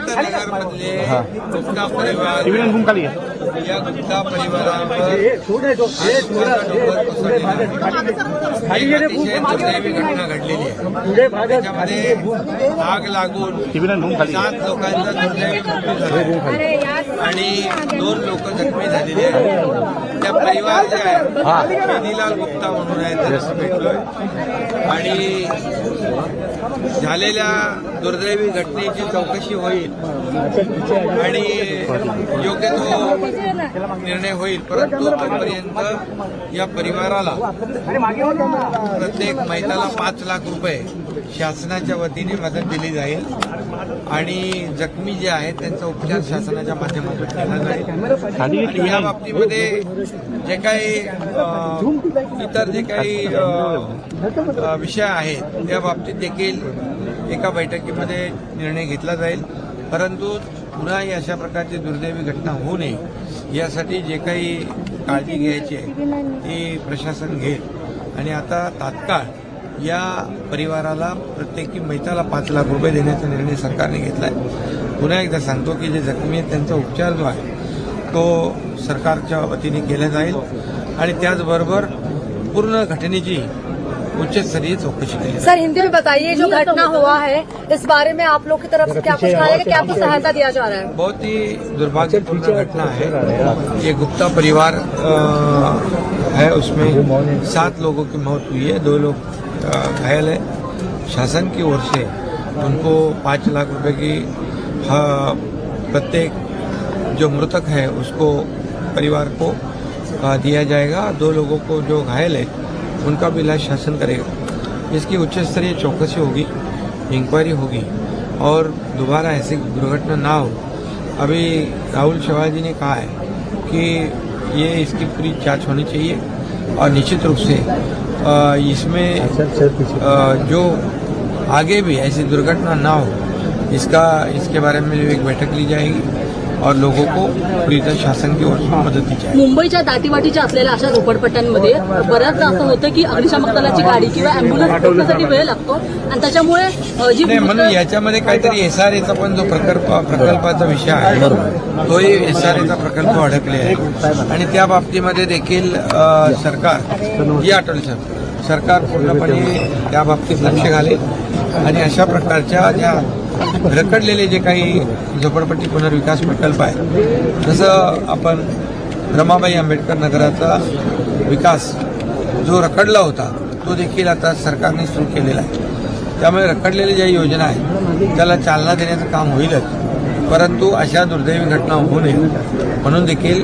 नगरमधले गुप्ता परिवार या गुप्ता परिवारावर एक अतिशय दुर्दैवी घटना घडलेली आहे. त्याच्यामध्ये आग लागून सात लोकांचा दुर्दैवी मृत्यू झाला आणि दोन लोक जखमी झालेले आहेत. त्या परिवार जे आहे बेनीलाल गुप्ता म्हणून आहे त्यांना भेटलोय. आणि झालेल्या दुर्दैवी घटनेची चौकशी होईल. आणि योग्य तो निर्णय होईल. परंतु तोपर्यंत या परिवाराला प्रत्येक महिन्याला पाच लाख रुपये शासनाच्या वतीने मदत दिली जाईल. आणि जखमी जे आहेत त्यांचा उपचार शासनाच्या माध्यमातून केला जाईल या बाबतीमध्ये जे काही इतर जे काही विषय आहेत त्या बाबतीत देखील एका बैठकीमध्ये निर्णय घेतला जाईल. परंतु पुन्हा ही अशा प्रकारची दुर्दैवी घटना होऊ नये यासाठी जे काही काळजी घ्यायची आहे ती प्रशासन घेईल. आणि आता तात्काळ या परिवाराला प्रत्येकी मैताला पाच लाख रुपये देण्याचा निर्णय सरकारने घेतला आहे पुन्हा एकदा सांगतो की जे जखमी आहेत त्यांचा उपचार जो आहे तो सरकारच्या वतीने केला जाईल आणि त्याचबरोबर पूर्ण घटनेची उच्चस्तरीय चौकशी केली सर हिंदी में बताइए जो घटना हुआ है इस बारे में आप लोग की तरफ़ से क्या कुछ कहा क्या कुछ सहायता दिया जा रहा है? बहुत ही दुर्भाग्यपूर्ण घटना है। ये गुप्ता परिवार है उसमें सात लोगों की मौत हुई है दो लोग घायल है। शासन की ओर से उनको पाँच लाख रुपए की प्रत्येक जो मृतक है उसको परिवार को दिया जाएगा। दो लोगों को जो घायल है उनका भी इलाज शासन करेगा। इसकी उच्च स्तरीय चौकसी होगी इंक्वायरी होगी और दोबारा ऐसी दुर्घटना ना हो। अभी राहुल शिवाजी ने कहा है कि ये इसकी पूरी जाँच होनी चाहिए और निश्चित रूप से इसमें जो आगे भी ऐसी दुर्घटना ना हो इसका इसके बारे में एक बैठक ली जाएगी और लोगों को पूरी तरह शासन की ओर से मदद दी जाएगी। मुंबईच्या दाटीवाटीच्या असलेल्या अशा झोपडपट्ट्यांमध्ये बऱ्याचदा असं होतं की अग्निशामक दलाची गाडी किंवा अँब्युलन्स पोहोचण्यासाठी वेळ लागतो आणि त्याच्यामुळे जी म्हणून याच्यामध्ये काहीतरी एस आर एचा पण जो प्रकल्प प्रकल्पाचा विषय आहे तोही एस आर एचा प्रकल्प अडकले आहे. आणि त्या बाबतीमध्ये देखील सरकार जी अटल साहेब सरकार पूर्णपणे त्या बाबतीत लक्ष घालेल. आणि अशा प्रकारच्या ज्या रखडलेले जे काही झोपडपट्टी पुनर्विकास प्रकल्प आहेत जसं आपण रमाबाई आंबेडकर नगराचा विकास जो रखडला होता तो देखील आता सरकारने सुरू केलेला आहे. त्यामुळे रखडलेल्या ज्या योजना आहेत त्याला चालना देण्याचं काम होईलच. परंतु अशा दुर्दैवी घटना होऊ नये म्हणून देखील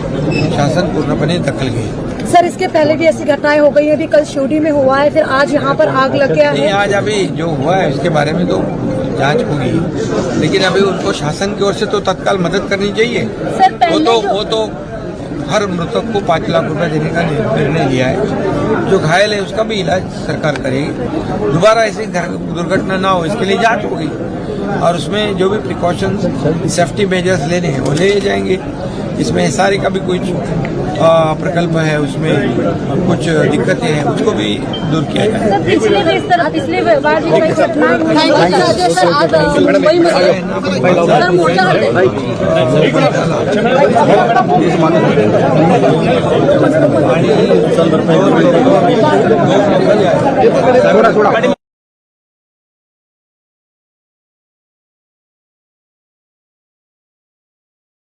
शासन पूर्णपणे दखल घेईल. सर इसके पहले भी ऐसी घटनाएँ हो गई हैं। अभी कल शिवडी में हुआ है फिर आज यहाँ पर आग लग गया है। आज अभी जो हुआ है उसके बारे में तो जाँच होगी। लेकिन अभी उनको शासन की ओर से तो तत्काल मदद करनी चाहिए। सर वो तो वो तो हर मृतक को पाँच लाख रुपए देने का निर्णय लिया है। जो घायल है उसका भी इलाज सरकार करेगी। दोबारा ऐसी दुर्घटना ना हो इसके लिए जाँच होगी। और उसमें जो भी प्रिकॉशंस सेफ्टी मेजर्स लेने हैं वो ले जाएँगे। इसमें सारे का भी कुछ प्रकल्प है उसमें कुछ दिक्कतें हैं उसको भी दूर किया पिछले बार भी कई घटनाएँ